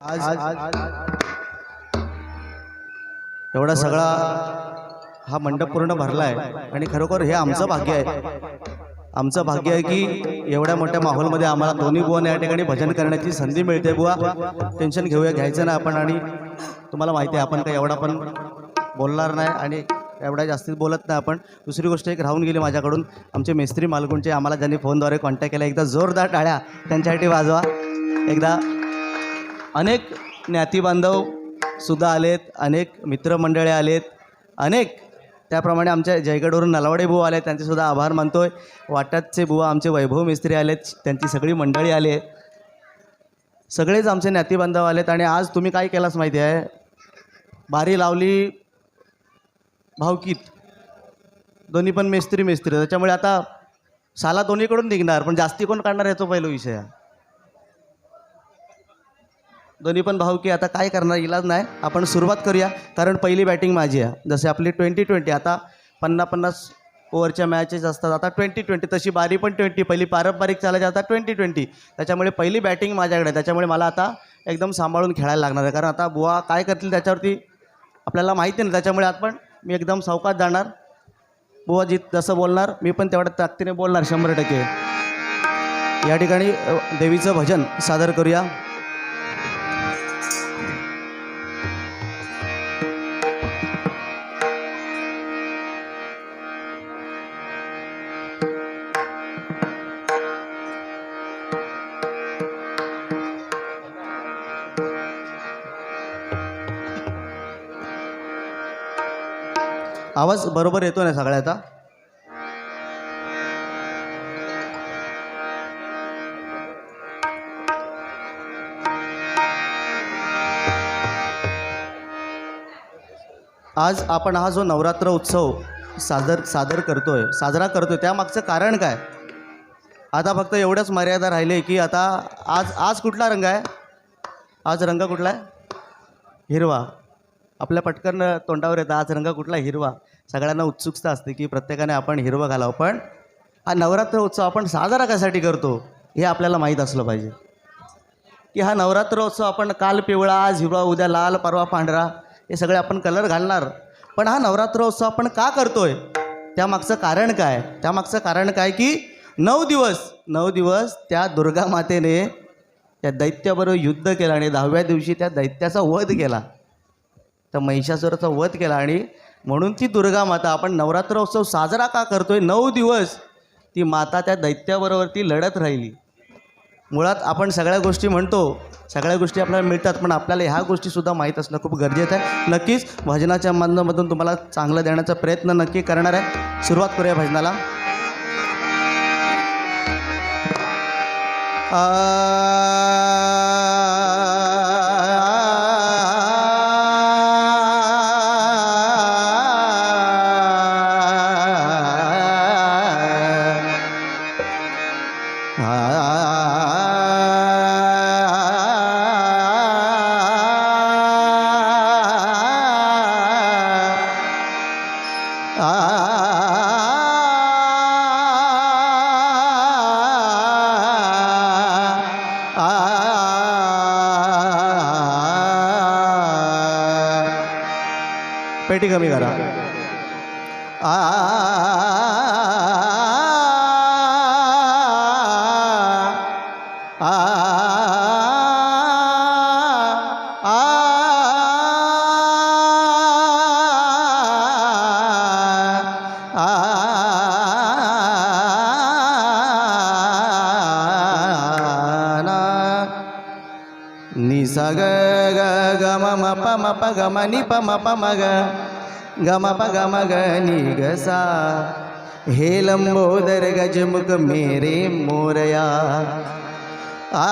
आज एवढा सगळा हा मंडप पूर्ण भरला आहे आणि खरोखर हे आमचं भाग्य आहे. आमचं भाग्य आहे की एवढ्या मोठ्या माहोलमध्ये आम्हाला दोन्ही बुवा या ठिकाणी भजन करण्याची संधी मिळते बुवा. टेन्शन घेऊया घ्यायचं नाही आपण आणि तुम्हाला माहिती आहे आपण काही एवढा पण बोलणार नाही आणि एवढा जास्तीत बोलत नाही आपण. दुसरी गोष्ट एक राहून गेली माझ्याकडून. आमचे मेस्त्री मालगुणचे आम्हाला ज्यांनी फोनद्वारे कॉन्टॅक्ट केला एकदा जोरदार टाळ्या त्यांच्यासाठी वाजवा. एकदा अनेक ज्ञातीबांधव सुद्धा आलेत अनेक मित्रमंडळे आलेत अनेक त्याप्रमाणे आमच्या जयगडवरून नलवाडे बुवा आले त्यांचेसुद्धा आभार आभार आहे वाटातचे बुवा आमचे वैभव मिस्त्री आलेत त्यांची सगळी मंडळी आली आहेत सगळेच आमचे ज्ञातीबांधव आलेत आणि आज तुम्ही काय केलास माहिती आहे? बारी लावली भावकीत. दोन्ही पण मेस्त्री मेस्त्री त्याच्यामुळे आता साला दोन्हीकडून निघणार पण जास्ती कोण काढणार याचा पहिला विषय आहे. दोन्ही पण भाऊ की आता काय करणार? इलाज नाही. आपण सुरुवात करूया. कारण पहिली बॅटिंग माझी आहे. जसे आपली ट्वेंटी ट्वेंटी आता पन्नास पन्नास ओव्हरच्या मॅचेस असतात. आता ट्वेंटी ट्वेंटी तशी बारी पण ट्वेंटी पहिली पारंपरिक चालायची आता ट्वेंटी ट्वेंटी त्याच्यामुळे पहिली बॅटिंग माझ्याकडे आहे. त्याच्यामुळे मला आता एकदम सांभाळून खेळायला लागणार आहे. कारण आता बुवा काय करतील त्याच्यावरती आपल्याला माहिती नाही. त्याच्यामुळे आपण मी एकदम सावकात जाणार. बुवा जित जसं बोलणार मी पण तेवढ्या ताकदीने बोलणार शंभर टक्के. या ठिकाणी देवीचं भजन सादर करूया. आवाज बरोबर येतो ना सगळ्याचा? आज आपण हा जो नवरात्र उत्सव सादर सादर करतोय साजरा करतोय त्यामागचं कारण काय? आता फक्त एवढंच मर्यादा राहिले की आता आज आज कुठला रंग आहे? आज रंग कुठला आहे? हिरवा. आपल्या पटकन तोंडावर येतं आज रंग कुठला? हिरवा. सगळ्यांना उत्सुकता असते की प्रत्येकाने आपण हिरवं घालावं. पण हा नवरात्र उत्सव आपण साजरा कशासाठी करतो हे आपल्याला माहीत असलं पाहिजे. की हा नवरात्र उत्सव आपण काल पिवळा आज हिरवा उद्या लाल परवा पांढरा हे सगळे आपण कलर घालणार. पण हा नवरात्र उत्सव आपण का करतोय? त्यामागचं कारण काय? त्यामागचं कारण काय की नऊ दिवस नऊ दिवस त्या दुर्गा मातेने त्या दैत्याबरोबर युद्ध केलं आणि दहाव्या दिवशी त्या दैत्याचा वध केला. तर महिषासुराचा वध केला आणि म्हणून ती दुर्गा माता आपण नवरात्र उत्सव साजरा का करतोय? नऊ दिवस ती माता त्या दैत्याबरोबर ती लढत राहिली. मुळात आपण सगळ्या गोष्टी म्हणतो सगळ्या गोष्टी आपल्याला मिळतात पण आपल्याला ह्या गोष्टीसुद्धा माहीत असणं खूप गरजेचं आहे. नक्कीच भजनाच्या माध्यमातून तुम्हाला चांगलं देण्याचा प्रयत्न नक्की करणार आहे. सुरुवात करूया भजनाला. पेटी कमी करा आ नि स ग ग ग म म प म प ग म नि प म प म ग ग म प ग म ग नि ग सा हे लंबोदर गजमुख मेरे मोरया आ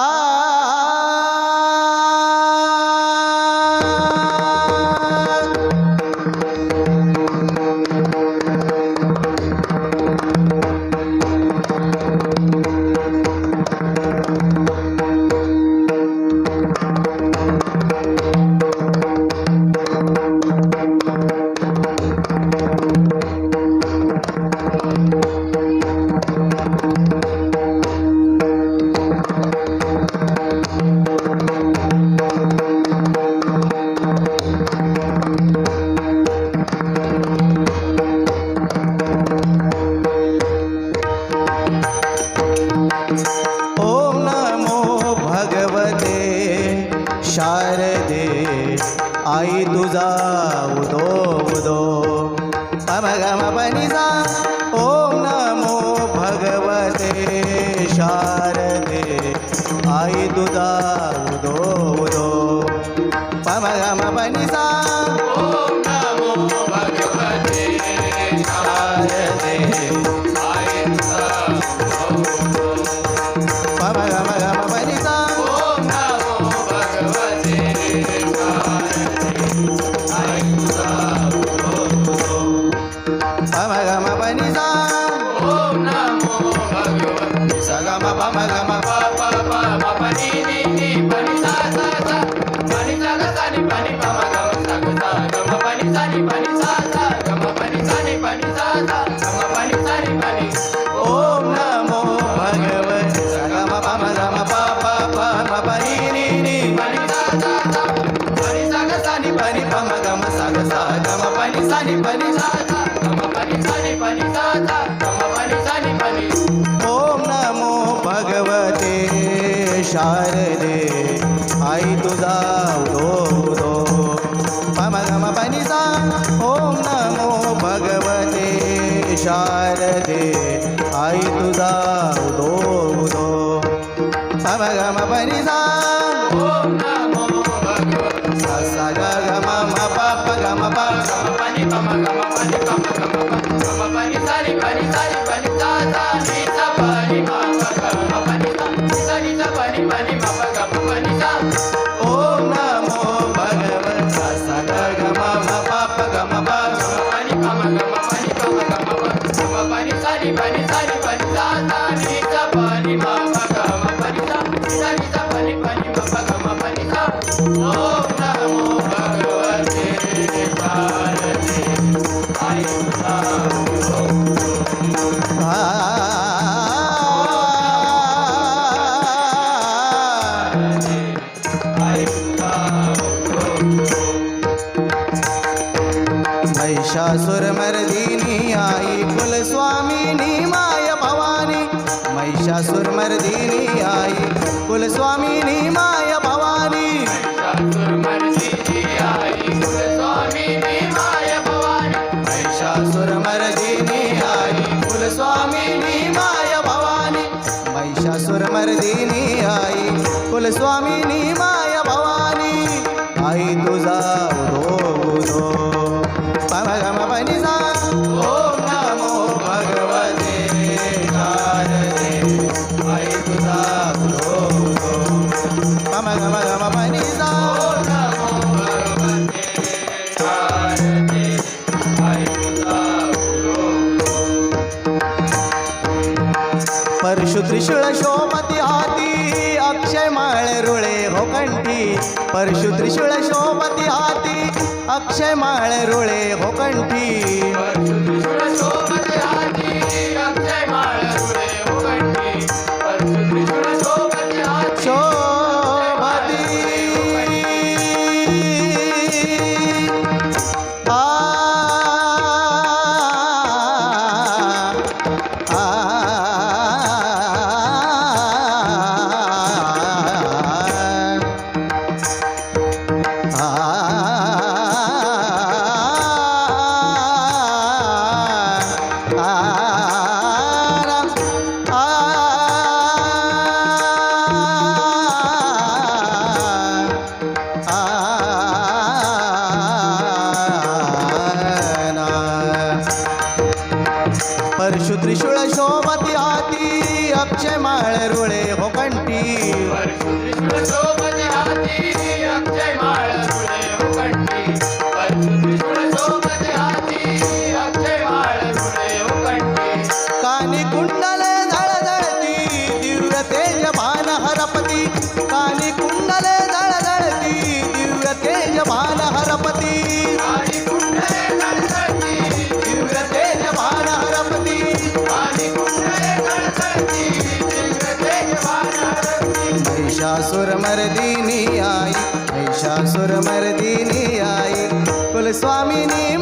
आ ओम आई तुझा उदो उदो पम गम ओम नमो भगवते शारदे. आई तुझा दो दो पम गम पनिसा ओम नमो भगवते शारदे. आई तुझा दो दो पम गम पनिसा महिषासुरमर्दिनी आई कुलस्वामिनी माय भवानी। महिषासुरमर्दिनी आई कुलस्वामिनी माय भवानी। महिषासुरमर्दिनी आई कुलस्वामिनी माय भवानी। आई तुझा परशु त्रिशूळ शोभती हाती अक्षय माळ रुळे हो कंठी. परशु त्रिशूळ शोभती हाती अक्षय माळ रुळे हो त्रिशूळ शोभती हाती अक्षय माळ रुळे हो कंठी महिषा महिषासुरमर्दिनी आई महिषासुरमर्दिनी आई कुलस्वामिनी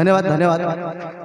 धन्यवाद धन्यवाद.